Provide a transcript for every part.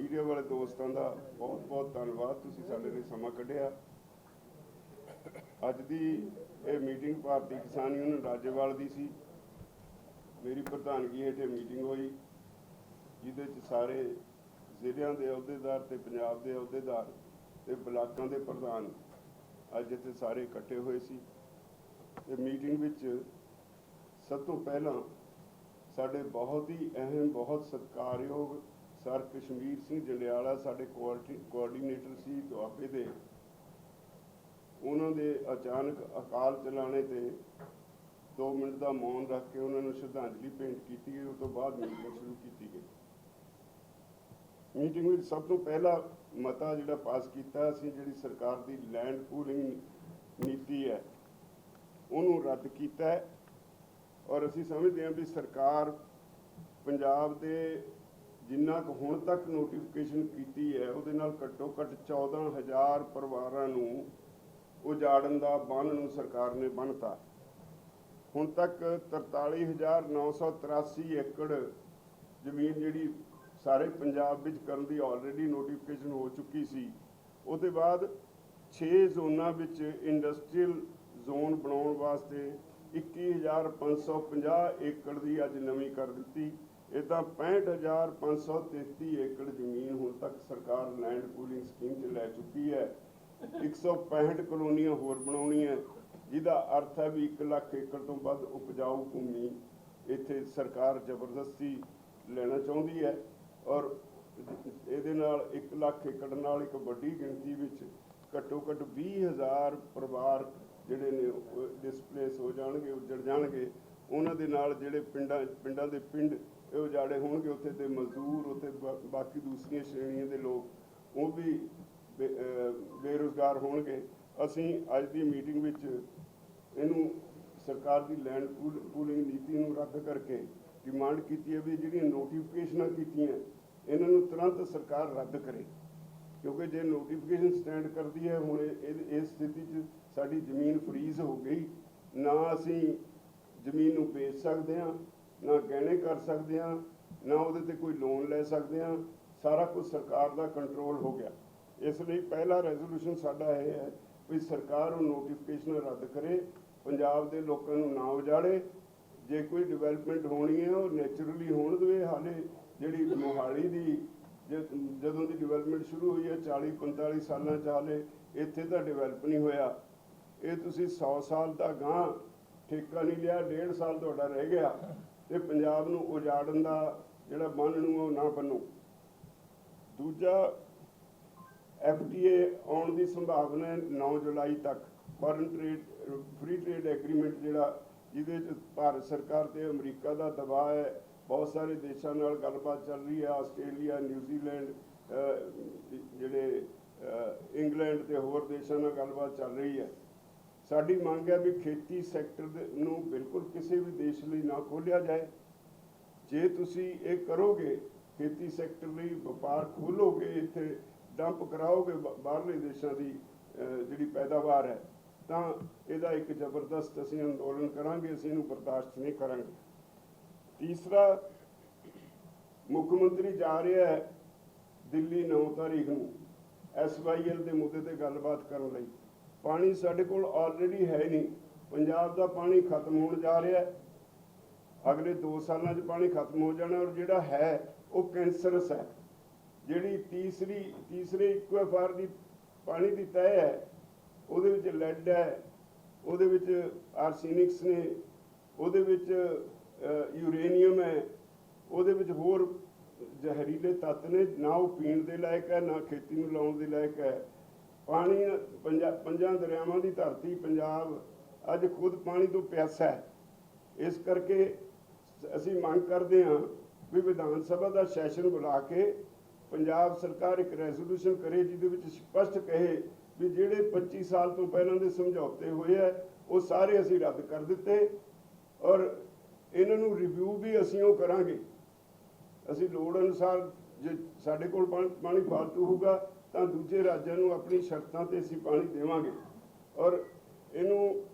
Media ਵਾਲੇ ਦੋਸਤਾਂ ਦਾ ਬਹੁਤ ਬਹੁਤ ਧੰਨਵਾਦ, ਤੁਸੀਂ ਸਾਡੇ ਲਈ ਸਮਾਂ ਕੱਢਿਆ। ਅੱਜ ਦੀ ਇਹ ਮੀਟਿੰਗ ਭਾਰਤੀ ਕਿਸਾਨ ਯੂਨੀਅਨ ਰਾਜੇਵਾਲ ਦੀ ਸੀ। ਮੇਰੀ ਪ੍ਰਧਾਨਗੀ ਹੇਠ ਮੀਟਿੰਗ ਹੋਈ, ਜਿਹਦੇ ਚ ਸਾਰੇ ਜ਼ਿਲ੍ਹਿਆਂ ਦੇ ਅਹੁਦੇਦਾਰ ਤੇ ਪੰਜਾਬ ਦੇ ਅਹੁਦੇਦਾਰ ਤੇ ਬਲਾਕਾਂ ਦੇ ਪ੍ਰਧਾਨ ਅੱਜ ਇੱਥੇ ਸਾਰੇ ਇਕੱਠੇ ਹੋਏ ਸੀ। ਤੇ ਮੀਟਿੰਗ ਵਿੱਚ ਸਭ ਤੋਂ ਪਹਿਲਾਂ ਸਾਡੇ ਬਹੁਤ ਹੀ ਅਹਿਮ, ਬਹੁਤ ਸਤਿਕਾਰਯੋਗ ਸਰ ਕਸ਼ਮੀਰ ਸਿੰਘ ਜਲਿਆਲਾ ਸਾਡੇ ਕੋਆਰਡੀ- ਕੋਆਰਡੀਨੇਟਰ ਸੀ ਦੁਆਬੇ ਦੇ। ਉਹਨਾਂ ਦੇ ਅਚਾਨਕ ਅਕਾਲ ਚਲਾਣੇ ਤੇ 2 ਮਿੰਟ ਦਾ ਮੌਨ ਰੱਖ ਕੇ ਉਹਨਾਂ ਨੂੰ ਸ਼ਰਧਾਂਜਲੀ ਭੇਂਟ ਕੀਤੀ ਗਈ। ਉਸ ਤੋਂ ਬਾਅਦ ਮੀਟਿੰਗ ਸ਼ੁਰੂ ਕੀਤੀ ਗਈ। ਮੀਟਿੰਗ ਵਿੱਚ ਸਭ ਤੋਂ ਪਹਿਲਾ ਮਤਾ ਜਿਹੜਾ ਪਾਸ ਕੀਤਾ ਅਸੀਂ ਜਿਹੜੀ ਸਰਕਾਰ ਦੀ ਲੈਂਡ ਪੂਲਿੰਗ ਨੀਤੀ ਹੈ, ਉਹਨੂੰ ਰੱਦ ਕੀਤਾ ਔਰ ਅਸੀਂ ਸਮਝਦੇ ਹਾਂ ਵੀ ਸਰਕਾਰ ਪੰਜਾਬ ਦੇ ਜਿੰਨਾ ਕੁ ਹੁਣ ਤੱਕ ਨੋਟੀਫਿਕੇਸ਼ਨ ਕੀਤੀ ਹੈ, ਉਹਦੇ ਨਾਲ ਘੱਟੋ ਘੱਟ 14000 ਪਰਿਵਾਰਾਂ ਨੂੰ ਉਜਾੜਨ ਦਾ ਬੰਨ ਨੂੰ ਸਰਕਾਰ ਨੇ ਬੰਨਤਾ। ਹੁਣ ਤੱਕ 43983 ਏਕੜ ਜ਼ਮੀਨ ਜਿਹੜੀ ਸਾਰੇ ਪੰਜਾਬ ਵਿੱਚ ਕਰਨ ਦੀ ਆਲਰੇਡੀ ਨੋਟੀਫਿਕੇਸ਼ਨ ਹੋ ਚੁੱਕੀ ਸੀ। ਉਹਦੇ ਬਾਅਦ 6 ਜ਼ੋਨਾਂ ਵਿੱਚ ਇੰਡਸਟਰੀਅਲ ਜ਼ੋਨ ਬਣਾਉਣ ਵਾਸਤੇ 21550 ਏਕੜ ਦੀ ਅੱਜ ਨਵੀਂ ਕਰ ਦਿੱਤੀ। ਇਦਾਂ 65533 ਏਕੜ ਜ਼ਮੀਨ ਹੁਣ ਤੱਕ ਸਰਕਾਰ ਲੈਂਡ ਪੂਲਿੰਗ ਸਕੀਮ 'ਚ ਲੈ ਚੁੱਕੀ ਹੈ। 165 ਕਲੋਨੀਆਂ ਹੋਰ ਬਣਾਉਣੀਆਂ ਜਿਹਦਾ ਅਰਥ ਹੈ ਵੀ 1 ਲੱਖ ਏਕੜ ਤੋਂ ਵੱਧ ਉਪਜਾਊ ਭੂਮੀ ਇੱਥੇ ਸਰਕਾਰ ਜ਼ਬਰਦਸਤੀ ਲੈਣਾ ਚਾਹੁੰਦੀ ਹੈ ਔਰ ਇਹਦੇ ਨਾਲ 1 ਲੱਖ ਏਕੜ ਨਾਲ ਇੱਕ ਵੱਡੀ ਗਿਣਤੀ ਵਿੱਚ ਘੱਟੋ ਘੱਟ 20000 ਪਰਿਵਾਰ ਜਿਹੜੇ ਨੇ ਡਿਸਪਲੇਸ ਹੋ ਜਾਣਗੇ, ਉੱਜੜ ਜਾਣਗੇ। ਉਹਨਾਂ ਦੇ ਨਾਲ ਜਿਹੜੇ ਪਿੰਡਾਂ ਪਿੰਡਾਂ ਦੇ ਪਿੰਡ ਇਹ ਉਜਾੜੇ ਹੋਣਗੇ ਉੱਥੇ ਤੇ ਮਜ਼ਦੂਰ, ਉੱਥੇ ਬਾਕੀ ਦੂਸਰੀਆਂ ਸ਼੍ਰੇਣੀਆਂ ਦੇ ਲੋਕ, ਉਹ ਵੀ ਬੇ- ਬੇਰੁਜ਼ਗਾਰ ਹੋਣਗੇ। ਅਸੀਂ ਅੱਜ ਦੀ ਮੀਟਿੰਗ ਵਿੱਚ ਇਹਨੂੰ ਸਰਕਾਰ ਦੀ ਲੈਂਡ ਪੂਲਿੰਗ ਨੀਤੀ ਨੂੰ ਰੱਦ ਕਰਕੇ ਡਿਮਾਂਡ ਕੀਤੀ ਹੈ ਵੀ ਜਿਹੜੀਆਂ ਨੋਟੀਫਿਕੇਸ਼ਨਾਂ ਕੀਤੀਆਂ, ਇਹਨਾਂ ਨੂੰ ਤੁਰੰਤ ਸਰਕਾਰ ਰੱਦ ਕਰੇ। ਕਿਉਂਕਿ ਜੇ ਨੋਟੀਫਿਕੇਸ਼ਨ ਸਟੈਂਡ ਕਰਦੀ ਹੈ, ਹੁਣ ਇਹ- ਇਸ ਸਥਿਤੀ 'ਚ ਸਾਡੀ ਜ਼ਮੀਨ ਫਰੀਜ਼ ਹੋ ਗਈ। ਨਾ ਅਸੀਂ ਜ਼ਮੀਨ ਨੂੰ ਵੇਚ ਸਕਦੇ ਹਾਂ ਨਾ ਗਹਿਣੇ ਕਰ ਸਕਦੇ ਹਾਂ, ਨਾ ਉਹਦੇ ਤੇ ਕੋਈ ਲੋਨ ਲੈ ਸਕਦੇ ਹਾਂ, ਸਾਰਾ ਕੁਝ ਸਰਕਾਰ ਦਾ ਕੰਟਰੋਲ ਹੋ ਗਿਆ। ਇਸ ਲਈ ਪਹਿਲਾ ਰੈਜ਼ੋਲੂਸ਼ਨ ਸਾਡਾ ਇਹ ਹੈ ਵੀ ਸਰਕਾਰ ਉਹ ਨੋਟੀਫਿਕੇਸ਼ਨ ਰੱਦ ਕਰੇ, ਪੰਜਾਬ ਦੇ ਲੋਕਾਂ ਨੂੰ ਨਾ ਉਜਾੜੇ। ਜੇ ਕੋਈ ਡਿਵੈਲਪਮੈਂਟ ਹੋਣੀ ਹੈ, ਉਹ ਨੇਚਰਲੀ ਹੋਣ ਦੇਵੇ। ਹਾਲੇ ਜਿਹੜੀ ਮੋਹਾਲੀ ਦੀ ਜ- ਜਦੋਂ ਦੀ ਡਿਵੈਲਪਮੈਂਟ ਸ਼ੁਰੂ ਹੋਈ ਹੈ 40 45 ਸਾਲਾਂ ਚ ਹਾਲੇ ਇੱਥੇ ਤਾਂ ਡਿਵੈਲਪ ਨਹੀਂ ਹੋਇਆ। ਇਹ ਤੁਸੀਂ 100 ਸਾਲ ਦਾ ਗਾਂ ਠੇਕਾ ਨਹੀਂ ਲਿਆ, ਡੇਢ ਸਾਲ ਤੁਹਾਡਾ ਰਹਿ ਗਿਆ। ਤੇ ਪੰਜਾਬ ਨੂੰ ਉਜਾੜਨ ਦਾ ਜਿਹੜਾ ਬੰਨ ਨੂੰ ਉਹ ਨਾ ਬੰਨੋ। ਦੂਜਾ ਐਫਟੀਏ ਆਉਣ ਦੀ ਸੰਭਾਵਨਾ ਹੈ 9 ਜੁਲਾਈ ਤੱਕ। Foreign trade free trade agreement ਜਿਹੜਾ ਜਿਹਦੇ ਵਿੱਚ ਭਾਰਤ ਸਰਕਾਰ ਤੇ ਅਮਰੀਕਾ ਦਾ ਦਬਾਅ ਹੈ, ਬਹੁਤ ਸਾਰੇ ਦੇਸ਼ਾਂ ਨਾਲ ਗੱਲਬਾਤ ਚੱਲ ਰਹੀ ਹੈ, ਆਸਟ੍ਰੇਲੀਆ ਨਿਊਜ਼ੀਲੈਂਡ ਜਿਹੜੇ ਇੰਗਲੈਂਡ ਤੇ ਹੋਰ ਦੇਸ਼ਾਂ ਨਾਲ ਗੱਲਬਾਤ ਚੱਲ ਰਹੀ ਹੈ। ਸਾਡੀ ਮੰਗ ਹੈ ਵੀ ਖੇਤੀ ਸੈਕਟਰ ਦੇ ਨੂੰ ਬਿਲਕੁਲ ਕਿਸੇ ਵੀ ਦੇਸ਼ ਲਈ ਨਾ ਖੋਲਿਆ ਜਾਏ। ਜੇ ਤੁਸੀਂ ਇਹ ਕਰੋਗੇ, ਖੇਤੀ ਸੈਕਟਰ ਲਈ ਵਪਾਰ ਖੋਲੋਗੇ, ਇੱਥੇ ਡੰਪ ਕਰਾਓਗੇ ਬਾਹਰਲੇ ਦੇਸ਼ਾਂ ਦੀ ਜਿਹੜੀ ਪੈਦਾਵਾਰ ਹੈ, ਤਾਂ ਇਹਦਾ ਇੱਕ ਜ਼ਬਰਦਸਤ ਅਸੀਂ ਅੰਦੋਲਨ ਕਰਾਂਗੇ, ਅਸੀਂ ਇਹਨੂੰ ਬਰਦਾਸ਼ਤ ਨਹੀਂ ਕਰਾਂਗੇ। ਤੀਸਰਾ, ਮੁੱਖ ਮੰਤਰੀ ਜਾ ਰਿਹਾ ਹੈ ਦਿੱਲੀ 9 ਤਾਰੀਖ ਨੂੰ ਐਸਵਾਈਐਲ ਦੇ ਮੁੱਦੇ ਤੇ ਗੱਲਬਾਤ ਕਰਨ ਲਈ। ਪਾਣੀ ਸਾਡੇ ਕੋਲ ਆਲਰੇਡੀ ਹੈ ਨਹੀਂ। ਪੰਜਾਬ ਦਾ ਪਾਣੀ ਖਤਮ ਹੋਣ ਜਾ ਰਿਹਾ ਹੈ। ਅਗਲੇ 2 ਸਾਲਾਂ 'ਚ ਪਾਣੀ ਖਤਮ ਹੋ ਜਾਣਾ ਔਰ ਜਿਹੜਾ ਹੈ ਉਹ ਕੈਂਸਰਸ ਹੈ। ਜਿਹੜੀ ਤੀਸਰੀ, ਤੀਸਰੇ ਇਕੁਆਫਾਰ ਦੀ ਪਾਣੀ ਦੀ ਤਹਿ ਹੈ, ਉਹਦੇ ਵਿੱਚ ਲੈਡ ਹੈ, ਉਹਦੇ ਵਿੱਚ ਆਰਸੈਨਿਕਸ ਨੇ, ਉਹਦੇ ਵਿੱਚ ਯੂਰੇਨੀਅਮ ਹੈ, ਉਹਦੇ ਵਿੱਚ ਹੋਰ ਜ਼ਹਿਰੀਲੇ ਤੱਤ ਨੇ। ਨਾ ਉਹ ਪੀਣ ਦੇ ਲਾਇਕ ਹੈ, ਨਾ ਖੇਤੀ ਨੂੰ ਲਾਉਣ ਦੇ ਲਾਇਕ ਹੈ। ਪਾਣੀ ਪੰਜਾ, ਪੰਜਾਂ ਦਰਿਆਵਾਂ ਦੀ ਧਰਤੀ ਪੰਜਾਬ ਅੱਜ ਖੁਦ ਪਾਣੀ ਤੋਂ ਪਿਆਸਾ ਹੈ। ਇਸ ਕਰਕੇ ਅਸੀਂ ਮੰਗ ਕਰਦੇ ਹਾਂ ਵੀ ਵਿਧਾਨ ਸਭਾ ਦਾ ਸੈਸ਼ਨ ਬੁਲਾ ਕੇ ਪੰਜਾਬ ਸਰਕਾਰ ਇੱਕ ਰੈਜ਼ੋਲੂਸ਼ਨ ਕਰੇ, ਜਿਹਦੇ ਵਿੱਚ ਸਪਸ਼ਟ ਕਹੇ ਵੀ ਜਿਹੜੇ 25 ਸਾਲ ਤੋਂ ਪਹਿਲਾਂ ਦੇ ਸਮਝੌਤੇ ਹੋਏ ਆ, ਉਹ ਸਾਰੇ ਅਸੀਂ ਰੱਦ ਕਰ ਦਿੱਤੇ ਔਰ ਇਹਨਾਂ ਨੂੰ ਰਿਵਿਊ ਵੀ ਅਸੀਂ ਉਹ ਕਰਾਂਗੇ। ਅਸੀਂ ਲੋੜ ਅਨੁਸਾਰ ਜੇ ਸਾਡੇ ਕੋਲ ਪਾਣੀ ਪਾਣੀ ਫਾਲਤੂ ਹੋਊਗਾ ਤਾਂ ਦੂਜੇ ਰਾਜਾਂ ਨੂੰ ਆਪਣੀ ਸ਼ਰਤਾਂ ਤੇ ਅਸੀਂ ਪਾਣੀ ਦੇਵਾਂਗੇ। ਔਰ ਇਹਨੂੰ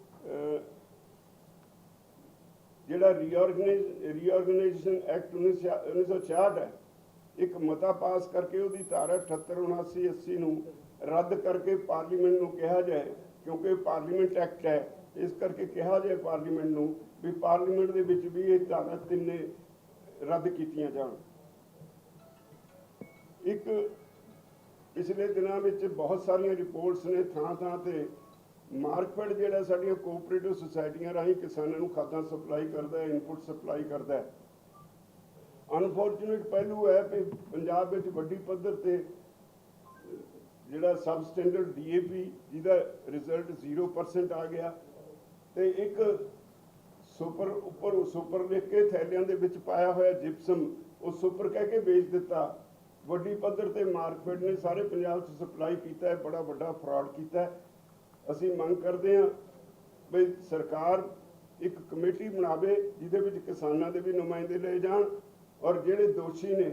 ਜਿਹੜਾ ਰੀਆਰਗਨਾਈਜ਼ ਰੀਆਰਗਨਾਈਜੇਸ਼ਨ ਐਕਟ 1966 ਹੈ, ਇੱਕ ਮਤਾ ਪਾਸ ਕਰਕੇ ਉਹਦੀ ਧਾਰਾ 78 79 80 ਨੂੰ ਰੱਦ ਕਰਕੇ ਪਾਰਲੀਮੈਂਟ ਨੂੰ ਕਿਹਾ ਜਾਏ, ਕਿਉਂਕਿ ਪਾਰਲੀਮੈਂਟ ਐਕਟ ਹੈ, ਇਸ ਕਰਕੇ ਕਿਹਾ ਜਾਏ ਪਾਰਲੀਮੈਂਟ ਨੂੰ ਵੀ ਪਾਰਲੀਮੈਂਟ ਦੇ ਵਿੱਚ ਵੀ ਇਹ ਧਾਰਾ ਤਿੰਨੇ ਰੱਦ ਕੀਤੀਆਂ ਜਾਣ। ਇੱਕ ਪਿਛਲੇ ਦਿਨਾਂ ਵਿੱਚ ਬਹੁਤ ਸਾਰੀਆਂ ਰਿਪੋਰਟਸ ਨੇ, ਥਾਂ ਥਾਂ ਤੇ। ਮਾਰਕਫੈਡ ਜਿਹੜਾ ਸਾਡੀਆਂ ਕੋਆਪਰੇਟਿਵ ਸੁਸਾਇਟੀਆਂ ਰਾਹੀਂ ਕਿਸਾਨਾਂ ਨੂੰ ਖਾਦਾਂ ਸਪਲਾਈ ਕਰਦਾ ਹੈ ਇਨਪੁਟ ਸਪਲਾਈ ਕਰਦਾ ਹੈ। ਅਨਫੋਰਚੂਨੇਟ ਪਹਿਲੂ ਹੈ ਕਿ ਪੰਜਾਬ ਵਿੱਚ ਵੱਡੀ ਪੱਧਰ ਤੇ ਜਿਹੜਾ ਸਬ ਸਟੈਂਡਰਡ ਡੀਏਪੀ ਜਿਹਦਾ ਰਿਜ਼ਲਟ 0% ਆ ਗਿਆ ਤੇ ਇੱਕ ਸੁਪਰ ਉੱਪਰ, ਸੁਪਰ ਲਿਖ ਕੇ ਥੈਲਿਆਂ ਦੇ ਵਿੱਚ ਪਾਇਆ ਹੋਇਆ ਜਿਪਸਮ ਉਹ ਸੁਪਰ ਕਹਿ ਕੇ ਵੇਚ ਦਿੱਤਾ। ਵੱਡੀ ਪੱਧਰ ਤੇ ਮਾਰਕੀਟ ਨੇ ਸਾਰੇ ਪੰਜਾਬ 'ਚ ਸਪਲਾਈ ਕੀਤਾ ਹੈ, ਬੜਾ ਵੱਡਾ ਫਰਾਡ ਕੀਤਾ ਹੈ। ਅਸੀਂ ਮੰਗ ਕਰਦੇ ਹਾਂ ਵੀ ਸਰਕਾਰ ਇੱਕ ਕਮੇਟੀ ਬਣਾਵੇ, ਜਿਹਦੇ ਵਿੱਚ ਕਿਸਾਨਾਂ ਦੇ ਵੀ ਨੁਮਾਇੰਦੇ ਲਏ ਜਾਣ ਔਰ ਜਿਹੜੇ ਦੋਸ਼ੀ ਨੇ,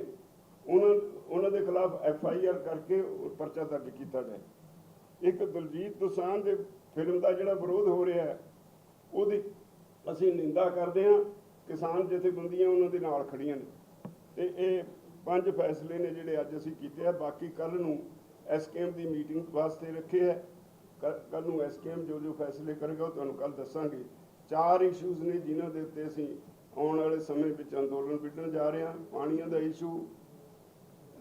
ਉਹਨਾਂ ਉਹਨਾਂ ਦੇ ਖਿਲਾਫ ਐਫ ਆਈ ਆਰ ਕਰਕੇ ਪਰਚਾ ਦਰਜ ਕੀਤਾ ਜਾਏ। ਇੱਕ ਦਲਜੀਤ ਦੋਸਾਂਝ ਦੇ ਫਿਲਮ ਦਾ ਜਿਹੜਾ ਵਿਰੋਧ ਹੋ ਰਿਹਾ ਹੈ, ਉਹਦੀ ਅਸੀਂ ਨਿੰਦਾ ਕਰਦੇ ਹਾਂ, ਕਿਸਾਨ ਜਥੇਬੰਦੀਆਂ ਉਹਨਾਂ ਦੇ ਨਾਲ ਖੜੀਆਂ ਨੇ। ਤੇ ਇਹ ਪੰਜ ਫੈਸਲੇ ਨੇ ਜਿਹੜੇ ਅੱਜ ਅਸੀਂ ਕੀਤੇ ਆ ਬਾਕੀ ਕੱਲ ਨੂੰ ਐਸਕੇਐਮ ਦੀ ਮੀਟਿੰਗ ਵਾਸਤੇ ਰੱਖੇ ਹੈ ਕੱਲ ਨੂੰ ਐਸਕੇਐਮ ਜੋ ਜੋ ਫੈਸਲੇ ਕਰੇਗਾ ਉਹ ਤੁਹਾਨੂੰ ਕੱਲ ਦੱਸਾਂਗੇ। ਚਾਰ ਇਸ਼ੂਜ਼ ਨੇ ਜਿਨ੍ਹਾਂ ਦੇ ਉੱਤੇ ਅਸੀਂ ਆਉਣ ਵਾਲੇ ਸਮੇਂ ਵਿੱਚ ਅੰਦੋਲਨ ਵਿੱਢਣ ਜਾ ਰਹੇ ਹਾਂ। ਪਾਣੀਆਂ ਦਾ ਇਸ਼ੂ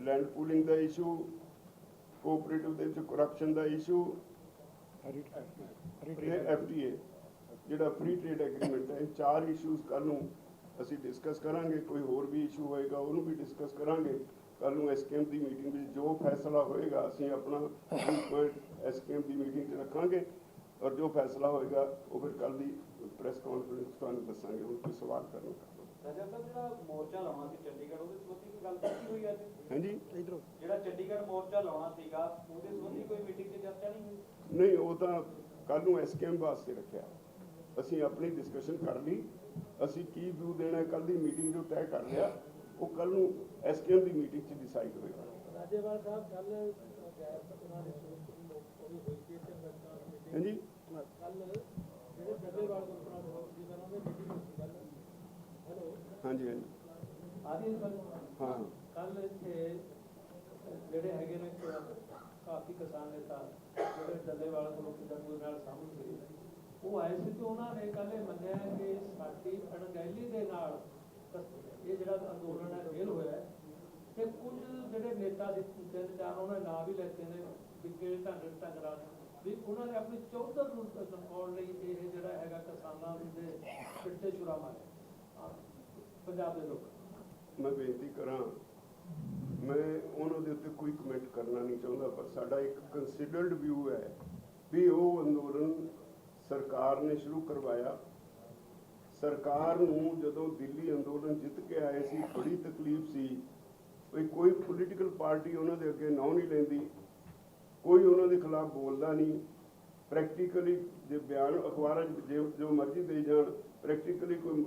ਲੈਂਡ ਪੂਲਿੰਗ ਦਾ ਇਸ਼ੂ ਕੋਆਪਰੇਟਿਵ ਦੇ ਵਿੱਚ ਕਰਪਸ਼ਨ ਦਾ ਇਸ਼ੂ ਐਫਟੀਏ ਜਿਹੜਾ ਫ੍ਰੀ ਟ੍ਰੇਡ ਐਗਰੀਮੈਂਟ ਹੈ ਇਹ ਚਾਰ ਇਸ਼ੂਜ਼ ਕੱਲ ਨੂੰ ਅਸੀਂ ਡਿਸਕਸ ਕਰਾਂਗੇ ਕੋਈ ਹੋਰ ਵੀ ਇਸ਼ੂ ਹੋਏਗਾ ਉਹਨੂੰ ਵੀ ਡਿਸਕਸ ਕਰਾਂਗੇ। ਕੱਲ ਨੂੰ ਐਸਕੇਐਮ ਦੀ ਮੀਟਿੰਗ ਵਿੱਚ ਜੋ ਫੈਸਲਾ ਹੋਏਗਾ ਅਸੀਂ ਆਪਣਾ ਪੁਆਇੰਟ ਐਸਕੇਐਮ ਦੀ ਮੀਟਿੰਗ 'ਚ ਰੱਖਾਂਗੇ। ਔਰ ਜੋ ਫੈਸਲਾ ਹੋਏਗਾ ਉਹ ਫਿਰ ਕੱਲ ਦੀ ਪ੍ਰੈਸ ਕਾਨਫਰੰਸ ਤੁਹਾਨੂੰ ਦੱਸਾਂਗੇ। ਹੁਣ ਕੋਈ ਸਵਾਲ ਕਰਨ ਦਾ ਰਾਜਾ ਸਾਹਿਬ ਜਿਹੜਾ ਮੋਰਚਾ ਲਾਉਣਾ ਸੀ ਚੰਡੀਗੜ੍ਹ ਉਹਦੇ ਸੰਬੰਧੀ ਕੋਈ ਗੱਲ ਕੀਤੀ ਹੋਈ ਅੱਜ? ਹਾਂਜੀ? ਜਿਹੜਾ ਚੰਡੀਗੜ੍ਹ ਮੋਰਚਾ ਲਾਉਣਾ ਸੀਗਾ ਉਹਦੇ ਸੰਬੰਧੀ ਕੋਈ ਮੀਟਿੰਗ 'ਚ ਚਰਚਾ ਨਹੀਂ ਹੋਈ? ਨਹੀਂ ਉਹ ਤਾਂ ਕੱਲ ਨੂੰ ਐਸਕੇਐਮ ਵਾਸਤੇ ਰੱਖਿਆ। ਅਸੀਂ ਆਪਣੀ ਡਿਸਕਸ਼ਨ ਕਰ ਲਈ। ਅਸੀਂ ਕੀ ਵਿਊ ਦੇਣਾ ਕੱਲ ਦੀ ਮੀਟਿੰਗ ਜੋ ਤੈਅ ਕਰ ਲਿਆ ਉਹ ਕੱਲ ਨੂੰ ਐਸਕੇਐਮ ਦੀ ਮੀਟਿੰਗ 'ਚ ਡਿਸਾਈਡ ਹੋਏਗਾ। ਰਾਜੇਵਾਲ ਸਾਹਿਬ ਕੱਲ ਗੈਰ ਪਤਨਾ ਦੀ ਸੂਰਤ ਹੋਈ ਹੋਈ ਸੀ ਤੇ ਮਰਦਾਂ ਮੀਟਿੰਗ ਹਾਂਜੀ। ਕੱਲ ਜਿਹੜੇ ਉਹਨਾਂ ਮੀਟਿੰਗ ਹੋਈ ਕੱਲ ਹੈਲੋ? ਹਾਂਜੀ ਹਾਂਜੀ। ਆਦੀ ਕੱਲ ਹਾਂ। ਕੱਲ ਇੱਥੇ ਜਿਹੜੇ ਹੈਗੇ ਨੇ ਕਾਫੀ ਕਿਸਾਨ ਨੇਤਾ ਜਿਹੜੇ ਡੱਬੇਵਾਲ ਗਰੁੱਪ ਦਾ ਨਾਲ ਸਾਹਮਣੇ ਸੀ ਉਹ ਆਏ ਸੀ ਤੇ ਉਹਨਾਂ ਨੇ ਕੱਲ ਮੰਨਿਆ ਕਿ ਸਾਡੀ ਅਣਗਹਿਲੀ ਦੇ ਨਾਲ ਇਹ ਜਿਹੜਾ ਅੰਦੋਲਨ ਹੈ, ਫੇਲ ਹੋਇਆ ਤੇ ਕੁਝ ਜਿਹੜੇ ਨੇਤਾ ਸੀ ਤਿੰਨ ਚਾਰ ਉਹਨਾਂ ਦੇ ਨਾਂ ਵੀ ਲੈਤੇ ਨੇ ਵਿਕੇ ਢੰਗ ਢੰਗਰਾ ਵੀ ਉਹਨਾਂ ਨੇ ਆਪਣੀ ਚੌਧਰ ਨੂੰ ਦਿਖਾਉਣ ਲਈ ਇਹ ਜਿਹੜਾ ਹੈਗਾ ਕਿਸਾਨਾਂ ਦੇ ਪਿੱਟੇ ਛੁਰਾ ਮਾਰਿਆ। ਪੰਜਾਬ ਦੇ ਲੋਕ। ਮੈਂ ਬੇਨਤੀ ਕਰਾਂ, ਮੈਂ ਉਹਨਾਂ ਦੇ ਉੱਤੇ ਕੋਈ ਕਮੈਂਟ ਕਰਨਾ ਨਹੀਂ ਚਾਹੁੰਦਾ, ਪਰ ਸਾਡਾ ਇੱਕ ਕੰਸੀਡਰਡ ਵਿਊ ਹੈ ਵੀ ਉਹ ਅੰਦੋਲਨ ਸਰਕਾਰ ਨੇ ਸ਼ੁਰੂ ਕਰਵਾਇਆ। ਸਰਕਾਰ ਨੂੰ ਜਦੋਂ ਦਿੱਲੀ ਅੰਦੋਲਨ ਜਿੱਤ ਕੇ ਆਏ ਸੀ, ਬੜੀ ਤਕਲੀਫ ਸੀ। ਵੀ ਕੋਈ ਪੋਲੀਟੀਕਲ ਪਾਰਟੀ ਉਹਨਾਂ ਦੇ ਅੱਗੇ ਨਾਂ ਨਹੀਂ ਲੈਂਦੀ। ਕੋਈ ਉਹਨਾਂ ਦੇ ਖਿਲਾਫ ਬੋਲਦਾ ਨਹੀਂ। ਪ੍ਰੈਕਟੀਕਲੀ ਜੇ ਬਿਆਨ ਅਖਬਾਰਾਂ 'ਚ ਜੇ ਜੋ ਮਰਜ਼ੀ ਦੇ ਜਾਣ ਪ੍ਰੈਕਟੀਕਲੀ ਕੋਈ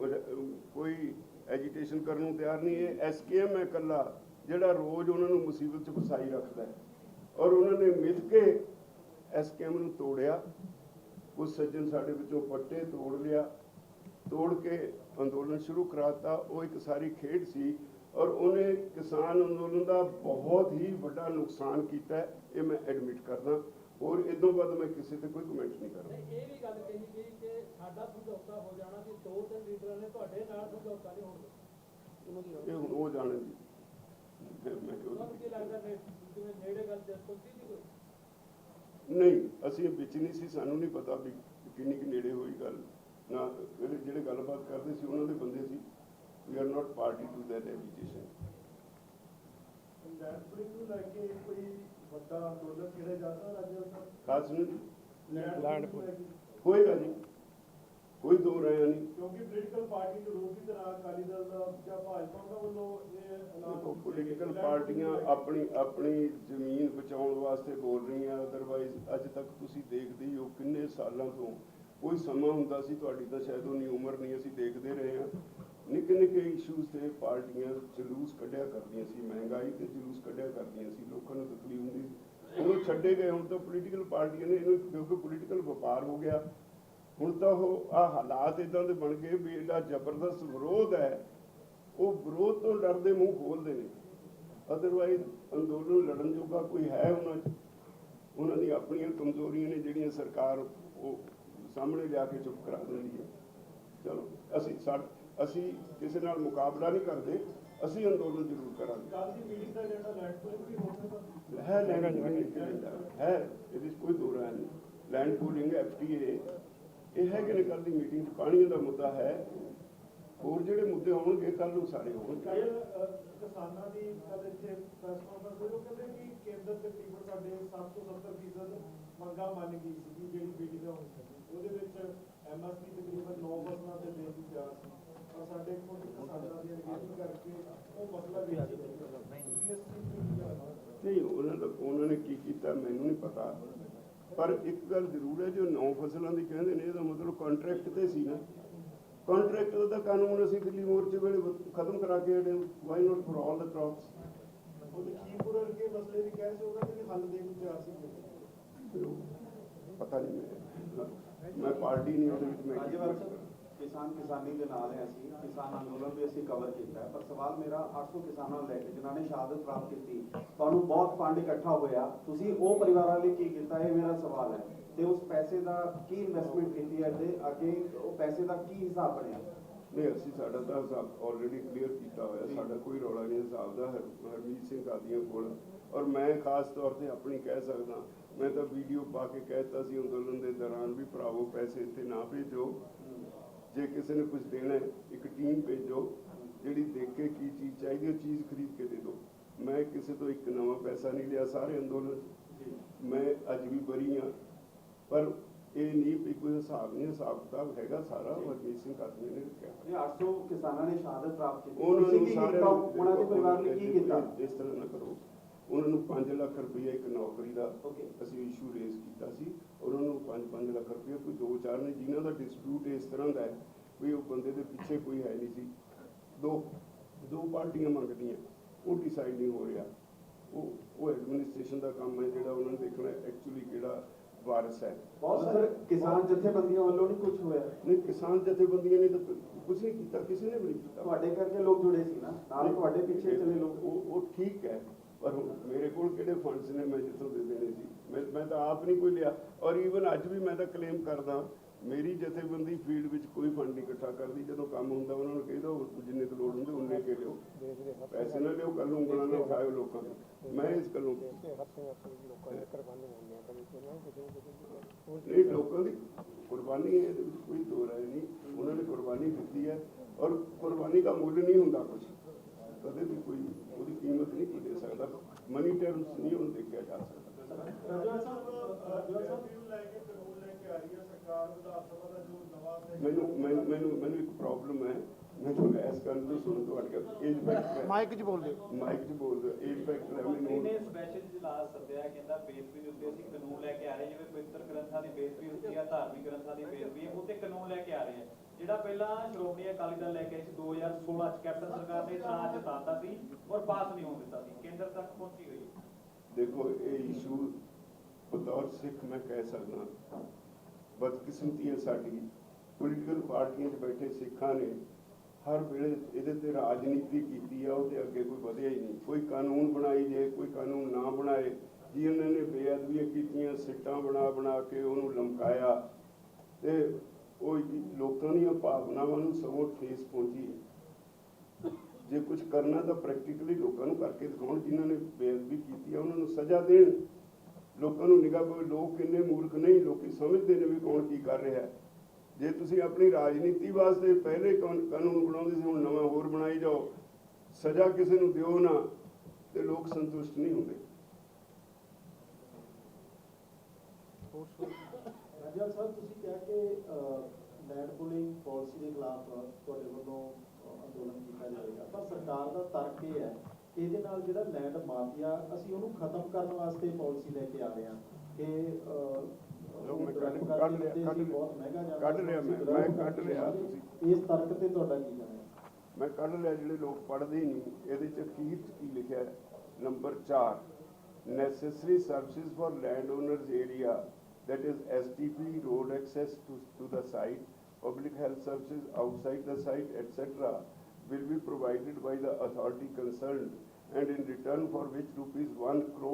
ਕੋਈ ਐਜੀਟੇਸ਼ਨ ਕਰਨ ਨੂੰ ਤਿਆਰ ਨਹੀਂ ਇਹ ਐਸਕੇਐਮ ਹੈ ਇਕੱਲਾ, ਜਿਹੜਾ ਰੋਜ਼ ਉਹਨਾਂ ਨੂੰ ਮੁਸੀਬਤ 'ਚ ਫਸਾਈ ਰੱਖਦਾ ਹੈ। ਔਰ ਉਹਨਾਂ ਨੇ ਮਿਲ ਕੇ ਐਸਕੇਐਮ ਨੂੰ ਤੋੜਿਆ। ਕੁਝ ਸੱਜਣ ਸਾਡੇ ਵਿੱਚੋਂ ਪੱਟੇ ਤੋੜ ਲਿਆ। ਤੋੜ ਕੇ ਅੰਦੋਲਨ ਸ਼ੁਰੂ ਕਰਾਤਾ। ਉਹ ਇੱਕ ਸਾਰੀ ਖੇਡ ਸੀ ਔਰ ਉਹਨੇ ਕਿਸਾਨ ਅੰਦੋਲਨ ਦਾ ਬਹੁਤ ਹੀ ਵੱਡਾ ਨੁਕਸਾਨ ਕੀਤਾ। ਇਹ ਮੈਂ ਐਡਮਿਟ ਕਰਦਾ। ਔਰ ਇਦੋਂ ਬਾਅਦ ਮੈਂ ਕਿਸੇ ਤੇ ਕੋਈ ਕਮੈਂਟ ਨਹੀਂ ਕਰਦਾ। ਤੇ ਇਹ ਵੀ ਗੱਲ ਕਹੀ ਗਈ ਕਿ ਸਾਡਾ ਸਮਝੌਤਾ ਹੋ ਜਾਣਾ ਸੀ ਦੋ ਤਿੰਨ ਲੀਡਰਾਂ ਨੇ ਤੁਹਾਡੇ ਨਾਲ ਸਮਝੌਤਾ ਨਹੀਂ ਹੋਣ ਇਹ ਹੁਣ ਉਹ ਜਾਣਨ ਦੀ ਫਿਰ ਮੈਂ ਕਿਉਂ ਉਹਨਾਂ ਨੂੰ ਕੀ ਲੱਗਦਾ ਨੇ ਜਿਵੇਂ ਨੇੜੇ ਗੱਲ ਕੋਈ ਸੀ ਕੋਈ? ਨਹੀਂ ਅਸੀਂ ਵਿੱਚ ਨਹੀਂ ਸੀ ਸਾਨੂੰ ਨਹੀਂ ਪਤਾ ਵੀ ਕਿੰਨੀ ਕੁ ਨੇੜੇ ਹੋਈ ਗੱਲ। ਨਾ ਜਿਹੜੇ ਜਿਹੜੇ ਗੱਲਬਾਤ ਕਰਦੇ ਸੀ ਉਹਨਾਂ ਦੇ ਬੰਦੇ ਸੀ। We are not party to that agitation land pooling ਨੂੰ ਲੈ ਕੇ ਕੋਈ ਵੱਡਾ ਅੰਦੋਲਨ ਕਿਹੜਾ ਜਾ ਸਕਦਾ ਰਾਜਾ? ਸਾਹਿਬ ਖਾਸ ਨੂੰ ਲੈਂਡ ਪੁਲਿੰਗ ਹੋਏਗਾ ਜੀ। ਕੋਈ ਦੋ ਰਾਇ ਨਹੀਂ। ਕਿਉਂਕਿ ਪੋਲੀਟੀਕਲ ਪਾਰਟੀ ਦੇ ਰੂਪ ਦੀ ਤਰ੍ਹਾਂ ਅਕਾਲੀ ਦਲ ਦਾ ਜਾਂ ਭਾਜਪਾ ਦਾ ਵੱਲੋਂ ਇਹ ਐਲਾਨ ਪੋਲੀਟੀਕਲ ਪਾਰਟੀਆਂ ਆਪਣੀ ਆਪਣੀ ਜ਼ਮੀਨ ਬਚਾਉਣ ਵਾਸਤੇ ਬੋਲ ਰਹੀਆਂ ਅਦਰਵਾਈਜ਼ ਅੱਜ ਤੱਕ ਤੁਸੀਂ ਦੇਖਦੇ ਹੀ ਹੋ ਕਿੰਨੇ ਸਾਲਾਂ ਤੋਂ ਕੋਈ ਸਮਾਂ ਹੁੰਦਾ ਸੀ ਤੁਹਾਡੀ ਤਾਂ ਸ਼ਾਇਦ ਉਨੀ ਉਮਰ ਨਹੀਂ ਅਸੀਂ ਦੇਖਦੇ ਰਹੇ ਹਾਂ। ਨਿੱਕੇ ਨਿੱਕੇ ਇਸ਼ੂਜ਼ ਤੇ ਪਾਰਟੀਆਂ ਜਲੂਸ ਕੱਢਿਆ ਕਰਦੀਆਂ ਸੀ ਮਹਿੰਗਾਈ ਤੇ ਜਲੂਸ ਕੱਢਿਆ ਕਰਦੀਆਂ ਸੀ ਲੋਕਾਂ ਨੂੰ ਤਕਲੀਫ ਹੁੰਦੀ ਸੀ। ਉਹ ਛੱਡੇ ਗਏ ਹੁਣ ਤਾਂ ਪੋਲੀਟੀਕਲ ਪਾਰਟੀਆਂ ਨੇ ਇਹਨੂੰ ਕਿਉਂਕਿ ਪੋਲੀਟੀਕਲ ਵਪਾਰ ਹੋ ਗਿਆ। ਹੁਣ ਤਾਂ ਉਹ ਆ ਹਾਲਾਤ ਇਦਾਂ ਦੇ ਬਣ ਗਏ ਵੀ ਇਹਦਾ ਜ਼ਬਰਦਸਤ ਵਿਰੋਧ ਹੈ ਉਹ ਵਿਰੋਧ ਤੋਂ ਡਰਦੇ ਮੂੰਹ ਖੋਲਦੇ ਨੇ। ਅਦਰਵਾਈਜ਼ ਅੰਦੋਲਨ ਲੜਨ ਜੋਗਾ ਕੋਈ ਹੈ ਉਹਨਾਂ 'ਚ। ਉਹਨਾਂ ਦੀਆਂ ਆਪਣੀਆਂ ਕਮਜ਼ੋਰੀਆਂ ਨੇ ਜਿਹੜੀਆਂ ਸਰਕਾਰ ਉਹ ਸਾਹਮਣੇ ਲਿਆ ਕੇ ਚੁੱਪ ਕਰਾ ਦਿੰਦੀ ਹੈ। ਚਲੋ ਅਸੀਂ ਅਸੀਂ ਕਿਸੇ ਨਾਲ ਮੁਕਾਬਲਾ ਨਹੀਂ ਕਰਦੇ ਅਸੀਂ ਅੰਦੋਲਨ ਜ਼ਰੂਰ ਕਰਾਂਗੇ। ਕੱਲ ਦੀ ਮੀਟਿੰਗ ਦਾ ਏਜੰਡਾ ਲੈਂਡ ਪੂਲਿੰਗ ਵੀ ਹੋ ਸਕਦਾ ਹੈ ਲੈਂਡ ਪੂਲਿੰਗ ਹੈ। ਇਹਦੇ ਵਿੱਚ ਕੋਈ ਦੋ ਰਾय ਨਹੀਂ। ਲੈਂਡ ਪੂਲਿੰਗ ਐਫਟੀਏ ਇਹ ਹੈ ਕਿ ਨੇ ਕੱਲ ਦੀ ਮੀਟਿੰਗ 'ਚ ਪਾਣੀਆਂ ਦਾ ਮੁੱਦਾ ਹੈ। ਹੋਰ ਜਿਹੜੇ ਮੁੱਦੇ ਹੋਣਗੇ ਕੱਲ ਨੂੰ ਸਾਰੇ ਹੋਣਗੇ ਕਿਸਾਨਾਂ ਦੀ ਕੱਲ ਇੱਥੇ ਪ੍ਰੈਸ ਕਾਨਫਰੰਸ ਹੋਈ। ਉਹ ਕਹਿੰਦੇ ਕਿ ਕੇਂਦਰ ਤਕਰੀਬਨ ਸਾਡੇ 60 ਤੋਂ 70 ਫੀਸਦ ਮੰਗਾਂ ਮੰਨ ਗਈ ਸੀ ਜਿਹੜੀ ਮੀਟਿੰਗ ਹੋਣੀ ਸੀ ਉਹਦੇ ਵਿੱਚ ਐਮਐਸਪੀ ਤਕਰੀਬਨ 9 ਫਸਲਾਂ ਤੇ ਦੀ ਪਰ ਸਾਡੇ ਕੋਲ ਕਿਸਾਨਾਂ ਦੀ ਅਣਗਹਿਲੀ ਕਰਕੇ ਉਹ ਮਸਲਾ ਵੀ ਨਹੀਂ ਉਹਨਾਂ ਦਾ ਉਹਨਾਂ ਨੇ ਕੀ ਕੀਤਾ ਮੈਨੂੰ ਨਹੀਂ ਪਤਾ। ਪਰ ਇੱਕ ਗੱਲ ਜ਼ਰੂਰ ਹੈ ਜੋ ਨੌ ਫਸਲਾਂ ਦੀ ਕਹਿੰਦੇ ਨੇ ਇਹਦਾ ਮਤਲਬ ਕੰਟਰੈਕਟ ਤੇ ਸੀ ਨਾ। ਕੰਟਰੈਕਟ ਦਾ ਕਾਨੂੰਨ ਅਸੀਂ ਦਿੱਲੀ ਮੋਰਚੇ ਵੇਲੇ ਖਤਮ ਕਰਾ ਕੇ ਹਟੇ why not for all the crops ਉਹ ਲਖੀਮਪੁਰ ਵਰਗੇ ਮਸਲੇ ਵੀ ਕਹਿ ਸੀ ਉਹਨਾਂ ਦੇ ਵੀ ਹੱਲ ਨੂੰ ਤਿਆਰ ਸੀ। ਪਤਾ ਨਹੀਂ ਮੈਂ ਮੈਂ ਪਾਰਟੀ ਨਹੀਂ ਉਹਦੇ ਵਿੱਚ ਮੈਂ ਕਿਸਾਨ ਕਿਸਾਨੀ ਦੇ ਨਾਲ ਹੈ ਅਸੀਂ ਕਿਸਾਨ ਅੰਦੋਲਨ ਵੀ ਅਸੀਂ ਕਵਰ ਕੀਤਾ ਪਰ ਸਵਾਲ ਮੇਰਾ 800 ਕਿਸਾਨਾਂ ਨੂੰ ਲੈ ਕੇ ਜਿਨ੍ਹਾਂ ਨੇ ਸ਼ਹਾਦਤ ਪ੍ਰਾਪਤ ਕੀਤੀ ਤੁਹਾਨੂੰ ਬਹੁਤ ਫੰਡ ਇਕੱਠਾ ਹੋਇਆ। ਤੁਸੀਂ ਉਹ ਪਰਿਵਾਰਾਂ ਲਈ ਕੀ ਕੀਤਾ ਇਹ ਮੇਰਾ ਸਵਾਲ ਹੈ। ਤੇ ਉਸ ਪੈਸੇ ਦਾ ਕੀ ਇਨਵੈਸਟਮੈਂਟ ਕੀਤੀ ਹੈ ਤੇ ਅੱਗੇ ਉਹ ਪੈਸੇ ਦਾ ਕੀ ਹਿਸਾਬ ਬਣਿਆ? ਨਹੀਂ ਅਸੀਂ ਸਾਡਾ ਤਾਂ ਹਿਸਾਬ ਆਲਰੇਡੀ ਕਲੀਅਰ ਕੀਤਾ ਹੋਇਆ। ਸਾਡਾ ਕੋਈ ਰੌਲਾ ਨਹੀਂ ਹਿਸਾਬ ਦਾ ਹਰ- ਹਰਮੀਤ ਸਿੰਘ ਕਾਦੀਆਂ ਕੋਲ। ਔਰ ਮੈਂ ਖਾਸ ਤੌਰ ਤੇ ਆਪਣੀ ਕਹਿ ਸਕਦਾ ਮੈਂ ਤਾਂ ਵੀਡੀਓ ਪਾ ਕੇ ਕਹਿਤਾ ਸੀ ਅੰਦੋਲਨ ਦੇ ਦੌਰਾਨ ਵੀ ਭਰਾਵੋ ਪੈਸੇ ਇੱਥੇ ਨਾ ਭੇਜੋ। ਜੇ ਕਿਸੇ ਨੇ ਕੁਝ ਦੇਣਾ ਇੱਕ ਟੀਮ ਭੇਜੋ ਜਿਹੜੀ ਦੇਖ ਕੇ ਕੀ ਚੀਜ਼ ਚਾਹੀਦੀ ਉਹ ਚੀਜ਼ ਖਰੀਦ ਕੇ ਦੇ ਦਿਓ। ਮੈਂ ਕਿਸੇ ਤੋਂ ਇੱਕ ਨਵਾਂ ਪੈਸਾ ਨਹੀਂ ਲਿਆ ਸਾਰੇ ਅੰਦੋਲਨ। ਮੈਂ ਅੱਜ ਵੀ ਬਰੀ ਹਾਂ। ਪਰ ਇਹ ਨਹੀਂ ਵੀ ਕੋਈ ਹਿਸਾਬ ਨਹੀਂ ਹਿਸਾਬ ਕਿਤਾਬ ਹੈਗਾ ਸਾਰਾ ਹਰਮੀਤ ਸਿੰਘ ਕਾਦੀਆਂ ਨੇ ਇਹ 800 ਕਿਸਾਨਾਂ ਨੇ ਸ਼ਹਾਦਤ ਪ੍ਰਾਪਤ ਕੀਤੀ। ਉਹਨਾਂ ਨੂੰ ਨੂੰ ਉਹਨਾਂ ਦੇ ਪਰਿਵਾਰ ਲਈ ਕੀ ਕੀਤਾ? ਇਸ ਤਰ੍ਹਾਂ ਨਾ ਕਰੋ। ਉਹਨਾਂ ਨੂੰ 5 ਲੱਖ ਰੁਪਏ ਇੱਕ ਨੌਕਰੀ ਦਾ. ਅਸੀਂ ਇਸ਼ੂ ਰੇਜ਼ ਕੀਤਾ ਸੀ ਉਹਨਾਂ ਨੂੰ 5-5 ਲੱਖ ਰੁਪਏ ਕੋਈ ਦੋ ਚਾਰ ਨੇ ਜਿਨ੍ਹਾਂ ਦਾ ਡਿਸਪਿਊਟ ਇਸ ਤਰ੍ਹਾਂ ਦਾ ਹੈ ਵੀ ਉਹ ਬੰਦੇ ਦੇ ਪਿੱਛੇ ਕੋਈ ਹੈ ਨਹੀਂ ਸੀ। ਦੋ ਦੋ ਪਾਰਟੀਆਂ ਮੰਗਦੀਆਂ ਉਹ ਡਿਸਾਈਡ ਨਹੀਂ ਹੋ ਰਿਹਾ। ਉਹ ਉਹ ਐਡਮਿਨਿਸਟ੍ਰੇਸ਼ਨ ਦਾ ਕੰਮ ਹੈ ਜਿਹੜਾ ਉਹਨਾਂ ਨੇ ਦੇਖਣਾ ਐਕਚੁਅਲੀ ਕਿਹੜਾ ਵਾਰਸ ਹੈ। ਬਹੁਤ ਸਾਰੇ ਕਿਸਾਨ ਜਥੇਬੰਦੀਆਂ ਵੱਲੋਂ ਨਹੀਂ ਕੁਝ ਹੋਇਆ। ਨਹੀਂ ਕਿਸਾਨ ਜਥੇਬੰਦੀਆਂ ਨੇ ਤਾਂ ਕੁਝ ਨਹੀਂ ਕੀਤਾ ਕਿਸੇ ਨੇ ਵੀ ਨਹੀਂ ਕੀਤਾ। ਤੁਹਾਡੇ ਕਰਕੇ ਲੋਕ ਜੁੜੇ ਸੀ ਨਾ। ਨਾਲ ਤੁਹਾਡੇ ਪਿੱਛੇ ਚਲੇ ਲੋਕ। ਉਹ ਠੀਕ ਹੈ। ਪਰ ਮੇਰੇ ਕੋਲ ਕਿਹੜੇ ਫੰਡਸ ਨੇ? ਮੈਂ ਜਿੱਥੋਂ ਦੇ ਦੇਣੇ ਸੀ। ਮੈਂ ਮੈਂ ਤਾਂ ਆਪ ਨਹੀਂ ਕੋਈ ਲਿਆ। ਔਰ ਈਵਨ ਅੱਜ ਵੀ ਮੈਂ ਤਾਂ ਕਲੇਮ ਕਰਦਾ ਮੇਰੀ ਜਥੇਬੰਦੀ ਫੀਲਡ ਵਿੱਚ ਕੋਈ ਫੰਡ ਨਹੀਂ ਇਕੱਠਾ ਕਰਦੀ। ਜਦੋਂ ਕੰਮ ਹੁੰਦਾ ਉਹਨਾਂ ਨੂੰ ਕਹਿੰਦਾ ਜਿੰਨੇ ਕੁ ਲੋੜ ਹੁੰਦੇ ਉਨੇ ਕੇ ਲਿਓ। ਪੈਸੇ ਨਾ ਲਿਓ ਕੱਲ ਨੂੰ ਉਂਗਲਾਂ ਨਾ ਉਠਾਇਓ ਲੋਕਾਂ ਨੂੰ। ਮੈਂ ਇਸ ਗੱਲੋਂ ਨਹੀਂ ਲੋਕਾਂ ਦੀ ਕੁਰਬਾਨੀ ਹੈ ਇਹਦੇ ਵਿੱਚ ਕੋਈ ਦੋ ਰਾਏ ਨਹੀਂ। ਉਹਨਾਂ ਨੇ ਕੁਰਬਾਨੀ ਦਿੱਤੀ ਹੈ। ਔਰ ਕੁਰਬਾਨੀ ਦਾ ਮੁੱਲ ਨਹੀਂ ਹੁੰਦਾ ਕੁਝ ਕਦੇ ਵੀ ਕੋਈ ਉਹਦੀ ਕੀਮਤ ਨਹੀਂ ਕੋਈ ਦੇ ਸਕਦਾ। ਮਨੀ ਟਰਮਸ ਨਹੀਂ ਉਹਨੂੰ ਦੇਖਿਆ ਜਾ ਸਕਦਾ। ਰਾਜਾ ਸਾਹਿਬ ਰਾਜਾ ਸਾਹਿਬ ਨੂੰ ਲੈ ਕੇ ਕਾਨੂੰਨ ਲੈ ਕੇ ਆ ਰਹੀ ਹੈ ਸਰਕਾਰ ਵਿਧਾਨ ਸਭਾ ਦਾ ਜੋ ਨਵਾਂ ਮੈਨੂੰ ਮੈਨੂੰ ਮੈਨੂੰ ਮੈਨੂੰ ਇੱਕ ਪ੍ਰੋਬਲਮ ਹੈ। ਮੈਨੂੰ ਇਸ ਗੱਲ ਨੂੰ ਸੁਣ ਤੁਹਾਡੇ ਏਜ ਫੈਕਟਰ ਮਾਈਕ 'ਚ ਬੋਲ ਦਿਓ। ਮਾਈਕ 'ਚ ਬੋਲ ਦਿਓ। ਏਜ ਫੈਕਟਰ ਹੈ ਮੈਨੂੰ ਸਪੈਸ਼ਲ ਇਜਲਾਸ ਸੱਦਿਆ ਕਹਿੰਦਾ ਬੇਸਬੀ ਦੇ ਉੱਤੇ ਅਸੀਂ ਕਾਨੂੰਨ ਲੈ ਕੇ ਆ ਰਹੇ ਜਿਵੇਂ ਪਵਿੱਤਰ ਗ੍ਰੰਥਾਂ ਦੀ ਬੇਸਬੀ ਹੁੰਦੀ ਆ ਧਾਰਮਿਕ ਗ੍ਰੰਥਾਂ ਦੀ ਬੇਸਬੀ ਹੈ ਉਹ ਤੇ ਕਾਨੂੰਨ ਲੈ ਕੇ ਆ ਰਹੇ ਆ ਜਿਹੜਾ ਪਹਿਲਾਂ ਸ਼੍ਰੋਮਣੀ ਅਕਾਲੀ ਦਲ ਲੈ ਕੇ ਆਈ ਸੀ 2016 ਚ ਕੈਪਟਨ ਸਰਕਾਰ ਨੇ ਇਤਰਾਜ਼ ਜਤਾਤਾ ਸੀ ਔਰ ਪਾਸ ਨਹੀਂ ਹੋਣ ਦਿੱਤਾ ਸੀ। ਕੇਂਦਰ ਤੱਕ ਪਹੁੰਚੀ ਹੋਈ ਦੇਖੋ, ਇਹ ਇਸ਼ੂ ਬਤੌਰ ਸਿੱਖ ਮੈਂ ਕਹਿ ਸਕਦਾ ਬਦਕਿਸਮਤੀ ਹੈ ਸਾਡੀ। ਪੋਲੀਟੀਕਲ ਪਾਰਟੀਆਂ 'ਚ ਬੈਠੇ ਸਿੱਖਾਂ ਨੇ ਹਰ ਵੇਲੇ ਇਹਦੇ ਤੇ ਰਾਜਨੀਤੀ ਕੀਤੀ ਆ, ਉਹਦੇ ਅੱਗੇ ਕੋਈ ਵਧਿਆ ਹੀ ਨਹੀਂ। ਕੋਈ ਕਾਨੂੰਨ ਬਣਾਈ ਜੇ, ਕੋਈ ਕਾਨੂੰਨ ਨਾ ਬਣਾਏ ਜੀ ਉਹਨਾਂ ਨੇ ਬੇਅਦਬੀਆਂ ਕੀਤੀਆਂ, ਸਿੱਟਾਂ ਬਣਾ ਬਣਾ ਕੇ ਉਹਨੂੰ ਲਮਕਾਇਆ। ਤੇ ਉਹ ਲੋਕਾਂ ਦੀਆਂ ਭਾਵਨਾਵਾਂ ਨੂੰ ਸਗੋਂ ਠੇਸ ਪਹੁੰਚੀ ਜੇ ਕੁਝ ਕਰਨਾ ਤਾਂ ਪ੍ਰੈਕਟੀਕਲੀ ਲੋਕਾਂ ਨੂੰ ਕਰਕੇ ਦਿਖਾਉਣ, ਜਿਨ੍ਹਾਂ ਨੇ ਬੇਅਦਬੀ ਕੀਤੀ ਆ ਉਹਨਾਂ ਨੂੰ ਸਜ਼ਾ ਦੇਣ। ਲੋਕਾਂ ਨੂੰ ਨਿਗਾਹ ਪਵੇ, ਲੋਕ ਕਿੰਨੇ ਮੂਰਖ ਨਹੀਂ, ਲੋਕੀ ਸਮਝਦੇ ਨੇ ਵੀ ਕੌਣ ਕੀ ਕਰ ਰਿਹਾ ਹੈ। ਜੇ ਤੁਸੀਂ ਆਪਣੀ ਰਾਜਨੀਤੀ ਵਾਸਤੇ ਪਹਿਲੇ ਕਾਨੂੰਨ ਬਣਾਉਂਦੇ ਸੀ, ਹੁਣ ਨਵਾਂ ਹੋਰ ਬਣਾਈ ਜਾਓ, ਸਜ਼ਾ ਕਿਸੇ ਨੂੰ ਦਿਓ ਨਾ, ਤੇ ਲੋਕ ਸੰਤੁਸ਼ਟ ਨਹੀਂ ਹੁੰਦੇ। ਰਾਜਾ ਸਾਹਿਬ ਤੁਸੀਂ ਕਿਹਾ ਕਿ ਲੈਂਡ ਪੂਲਿੰਗ ਪਾਲਿਸੀ ਦੇ ਖਿਲਾਫ ਤੁਹਾਡੇ ਵੱਲੋਂ ਅੰਦੋਲਨ ਕੀਤਾ ਜਾਏਗਾ ਪਰ ਸਰਕਾਰ ਦਾ ਤਰਕ ਇਹ ਹੈ ਕਿ ਇਹਦੇ ਨਾਲ ਜਿਹੜਾ ਲੈਂਡ ਮਾਫੀਆ ਅਸੀਂ ਉਹਨੂੰ ਖਤਮ ਕਰਨ ਵਾਸਤੇ ਪਾਲਿਸੀ ਲੈ ਕੇ ਆ ਰਹੇ ਹਾਂ ਕਿ ਲਓ, ਮੈਂ ਕੱਢ- ਕੱਢ ਲਿਆ, ਤੇ ਕੱਢ ਅਸੀਂ ਲਿਆ। ਬਹੁਤ ਮਹਿੰਗਾ ਜਾਂਦਾ ਕੱਢ ਲਿਆ ਮੈਂ, ਅਸੀਂ ਮੈਂ develop ਕੱਢ ਲਿਆ, ਕਰਕੇ ਤੁਸੀਂ- ਇਸ ਤਰਕ ਤੇ ਤੁਹਾਡਾ ਕੀ ਕਹਿਣਾ ਹੈ? ਮੈਂ ਕੱਢ ਲਿਆ ਜਿਹੜੇ ਲੋਕ ਪੜ੍ਹਦੇ ਹੀ ਨਹੀਂ ਇਹਦੇ ਚ ਅਖੀਰ ਚ ਕੀ ਲਿਖਿਆ ਹੈ? Number 4 necessary services for landowners area that is STP road access to to the site public health services outside the site etc will be provided by the authority concerned. And in return for which rupees 1 crore